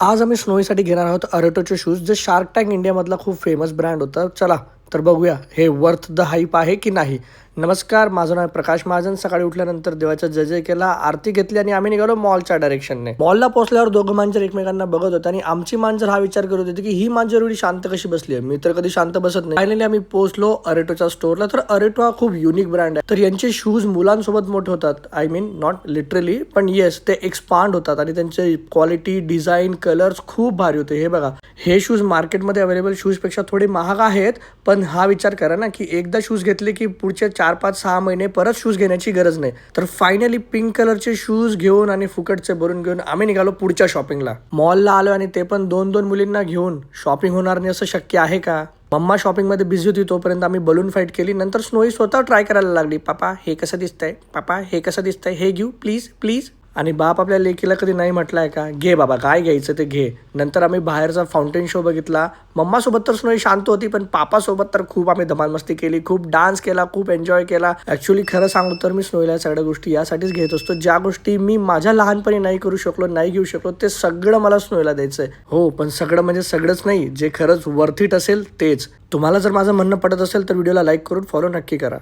आज आम्ही स्नोईसाठी घेणार आहोत अरेटोचे शूज जे शार्क टँक इंडियामधला खूप फेमस ब्रँड होता. चला तर बघूया हे वर्थ द हाईप आहे की नाही? नमस्कार माझं नाव प्रकाश महाजन. सकाळी उठल्यानंतर देवाचा जय जय केला आरती घेतली आणि आम्ही निघालो मॉलच्या डायरेक्शनने मॉलला पोहोचल्यावर दोघं मांजर एकमेकांना बघत होते आणि आमची मांजर हा विचार करत होती की ही मांजर एवढी शांत कशी बसली आहे? मी तर कधी शांत बसत नाही. फायनली आम्ही पोहोचलो अरेटोच्या स्टोरला तर अरेटो हा खूप युनिक ब्रँड आहे. तर यांचे शूज मुलांसोबत मोठे होतात. आय मीन नॉट लिटरली पण येस ते एक्सपांड होतात आणि त्यांचे क्वालिटी डिझाईन कलर्स खूप भारी होते. हे बघा हे शूज मार्केटमध्ये अवेलेबल शूजपेक्षा थोडे महाग आहेत पण हा विचार करा ना की एकदा शूज घेतले की पुढचे चार पाच सहा महिने परत शूज घेण्याची गरज नाही. तर फायनली पिंक कलरचे शूज घेऊन आणि फुकटचे भरून घेऊन आम्ही निघालो पुढच्या शॉपिंगला मॉलला आलो आणि ते पण दोन दोन मुलींना घेऊन. शॉपिंग होणार नाही असं शक्य आहे का? मम्मा शॉपिंगमध्ये बिझी होती तोपर्यंत आम्ही बलून फाईट केली. नंतर स्नोई स्वतः ट्राय करायला लागली. पापा हे कसं दिसतंय? पापा हे कसं दिसतंय? हे घेऊ प्लीज प्लीज आणि बाप आपल्या लेकीला कधी नाही म्हटलंय का? घे बाबा काय घ्यायचं ते घे. नंतर आम्ही बाहेरचा फाउंटेन शो बघितला. मम्मासोबत तर स्नोई शांत होती पण पापासोबत तर खूप आम्ही धमालमस्ती केली खूप डान्स केला खूप एन्जॉय केला. ऍक्च्युली खरं सांगू तर मी स्नोईला सगळ्या गोष्टी यासाठीच घेत असतो. ज्या गोष्टी मी माझ्या लहानपणी नाही करू शकलो नाही घेऊ शकलो ते सगळं मला स्नोईला द्यायचंय. हो पण सगळं म्हणजे सगळंच नाही. जे खरंच वर्थिट असेल तेच. तुम्हाला जर माझं म्हणणं पडत असेल तर व्हिडिओला लाईक करून फॉलो नक्की करा.